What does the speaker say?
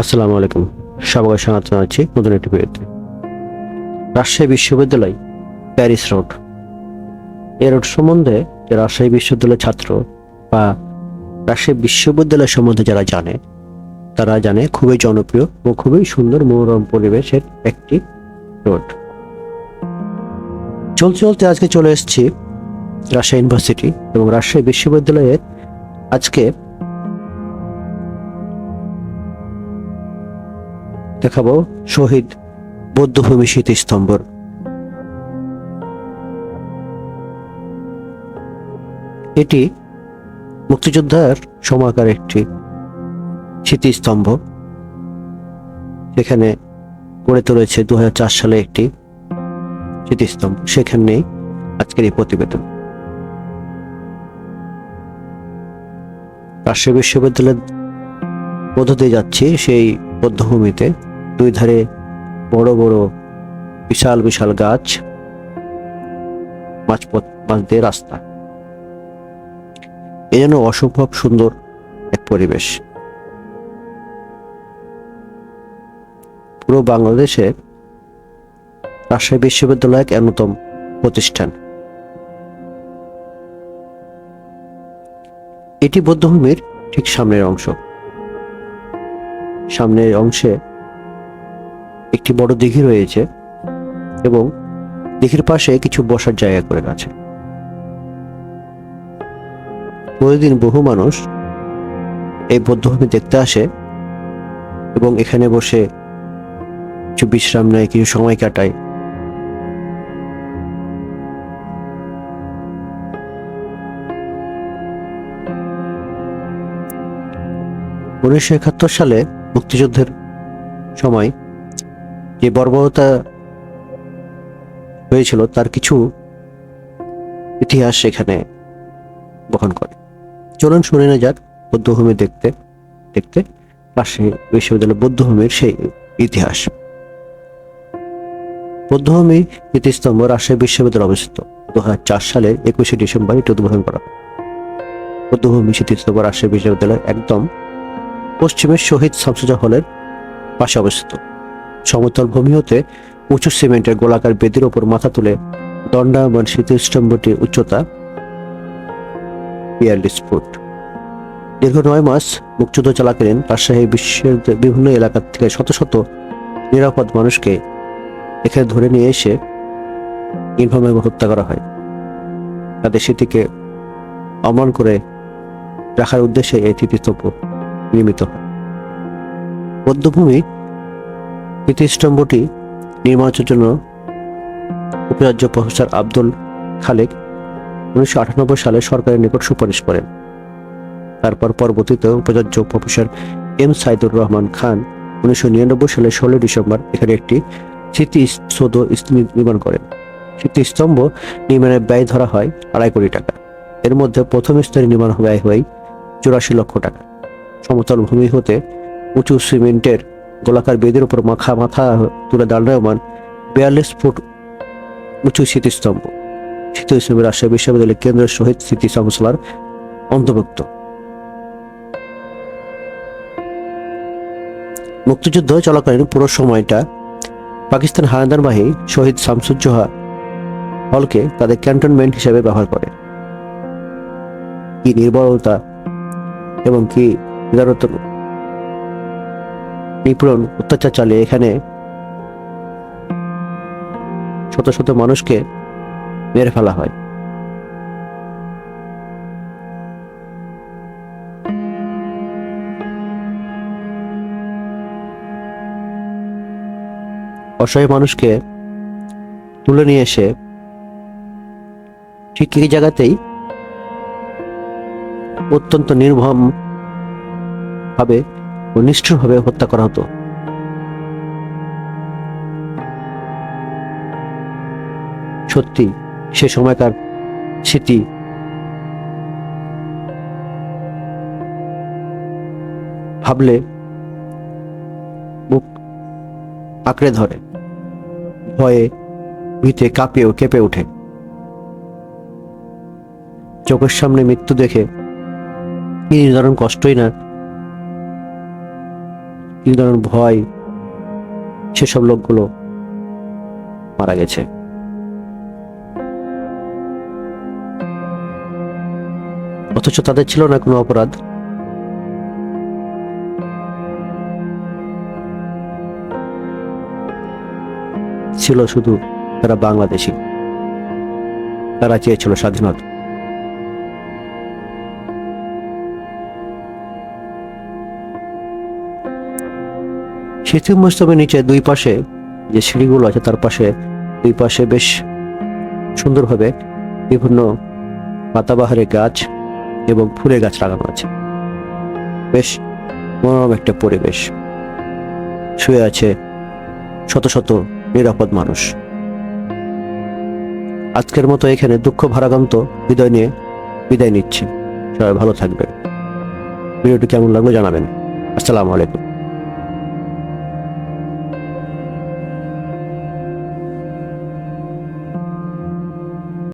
আসসালামু আলাইকুম। সবাই স্বাগত জানাচ্ছি নতুন একটি ভিডিওতে। রাজশাহী বিশ্ববিদ্যালয়, প্যারিস রোড। এই রোড সম্বন্ধে রাজশাহী বিশ্ববিদ্যালয়ের ছাত্র বা রাজশাহী বিশ্ববিদ্যালয় সম্বন্ধে যারা জানে, তারা জানে খুবই জনপ্রিয় ও খুবই সুন্দর মনোরম পরিবেশের একটি রোড। চলতে চলতে আজকে চলে এসেছি রাজশাহী ইউনিভার্সিটি এবং রাজশাহী বিশ্ববিদ্যালয়ের আজকে দেখাবো শহীদ বৌদ্ধভূমি স্মৃতিস্তম্ভর এটি মুক্তিযোদ্ধার সমাকার একটি স্মৃতিস্তম্ভ সেখানে গড়ে তুলেছে দু সালে একটি স্মৃতিস্তম্ভ। সেখানে আজকের এই প্রতিবেদন। রাজশাহী বিশ্ববিদ্যালয়ের মধ্য দিয়ে যাচ্ছি সেই বদ্ধভূমিতে। দুই ধারে বড় বড় বিশাল বিশাল গাছ মাঝপথ মাঝ দিয়ে রাস্তা। এ যেন অসম্ভব সুন্দর এক পরিবেশ। পুরো বাংলাদেশে রাজশাহী বিশ্ববিদ্যালয় এক অন্যতম প্রতিষ্ঠান। এটি বৌদ্ধভূমির ঠিক সামনের অংশ। সামনের অংশে একটি বড় দিঘি রয়েছে এবং দিঘির পাশে কিছু বসার জায়গা করে আছে প্রতিদিন বহু মানুষ এই বৌদ্ধভূমি দেখতে আসে এবং এখানে বসে কিছু বিশ্রাম নেয়, কিছু সময় কাটায়। উনিশশো একাত্তর সালে মুক্তিযুদ্ধের সময় যে বর্বরতা হয়েছিল তার কিছু ইতিহাস সেখানে বহন করে। চলুন শুনে না যাক বৌদ্ধভূমি দেখতে দেখতে পাশে বিশ্ববিদ্যালয় বৌদ্ধভূমির সেই ইতিহাস। বৌদ্ধভূমি স্মৃতিস্তম্ভ রাজশাহী বিশ্ববিদ্যালয় অবস্থিত। দু সালের একুশে ডিসেম্বর এটি উদ্বোধন করা হয়। বৌদ্ধভূমি স্মৃতিস্তম্ভ রাজশাহী বিশ্ববিদ্যালয় একদম পশ্চিমের শহীদ শামসুজা হলের পাশে অবস্থিত। সমতল ভূমি হতে উঁচু সিমেন্টের গোলাকার বেদির ওপর মাথা তুলে দণ্ডায়মান স্মৃতিস্তম্ভটির উচ্চতা বিয়াল্লিশ ফুট। দীর্ঘ নয় মাস মুক্তিযুদ্ধ চলাকালীন রাজশাহী বিশ্বের বিভিন্ন এলাকা থেকে শত শত নিরাপদ মানুষকে এখানে ধরে নিয়ে এসে নির্মমভাবে হত্যা করা হয়। তাদের স্মৃতিকে অমন করে রাখার উদ্দেশ্যে এই স্মৃতিস্তম্ভ নির্মিত হয়। বৌদ্ধভূমি স্মৃতিস্তম্ভটি নির্মাণের জন্য উপাচার্য প্রফেসর আব্দুল খালেক উনিশশো আটানব্বই সালে সরকারের নিকট সুপারিশ করেন। তারপর পরবর্তীতে উপাচার্য প্রফেসর এম সাইদুর রহমান খান উনিশশো নিরানব্বই সালে ষোলো ডিসেম্বর এখানে একটি স্মৃতিসৌধ নির্মাণ করেন। স্মৃতিস্তম্ভ নির্মাণের ব্যয় ধরা হয় আড়াই কোটি টাকা। এর মধ্যে প্রথম স্তরে নির্মাণ ব্যয় হয় চুরাশি লক্ষ টাকা। সমতল ভূমি হতে উঁচু সিমেন্টের গোলাকার বেদের উপর মাখা মাথা তুলে দাঁড়ায়মান বিয়াল্লিশ ফুট উঁচু স্মৃতিস্তম্ভ। স্মৃতিস্তম্ভ রাজশাহী বিশ্ববিদ্যালয়ের কেন্দ্রের শহীদ স্মৃতি সংস্থলার অন্তর্ভুক্ত। মুক্তিযুদ্ধ চলাকালীন পুরো সময়টা পাকিস্তান হানাদার বাহিনী শহীদ শামসুজ্জোহা হলকে তাদের ক্যান্টনমেন্ট হিসেবে ব্যবহার করে। কি নির্বরতা এবং কি নিদারত নিপীড়ন অত্যাচার চালিয়ে এখানে শত শত মানুষকে মেরে ফেলা হয়। অসহায় মানুষকে তুলে নিয়ে এসে ঠিক এই জায়গাতেই অত্যন্ত নির্ভম ভাবে ও নিষ্ঠুরভাবে হত্যা করা হতো। সত্যি, সে সময়কার স্মৃতি ভাবলে বুক আঁকড়ে ধরে। ভয়ে ভিতে কাঁপিয়েও কেঁপে ওঠে। চোখের সামনে মৃত্যু দেখে কি নির্ধারণ কষ্টই না কি ধরনের ভয়, সেসব লোকগুলো মারা গেছে। অথচ তাদের ছিল না কোনো অপরাধ। ছিল শুধু তারা বাংলাদেশি। তারা চেয়েছিল স্বাধীনতা। শীতের মস্তবের নিচে দুই পাশে যে সিঁড়িগুলো আছে, তার পাশে দুই পাশে বেশ সুন্দরভাবে বিভিন্ন পাতাবাহারের গাছ এবং ফুলের গাছ লাগানো আছে। বেশ মনোরম একটা পরিবেশ। শুয়ে আছে শত শত নিরাপদ মানুষ। আজকের মতো এখানে দুঃখ ভারাক্রান্ত বিদায় নিয়ে বিদায় নিচ্ছে। সবাই ভালো থাকবেন। ভিডিওটি কেমন লাগল জানাবেন। আসসালামু আলাইকুম।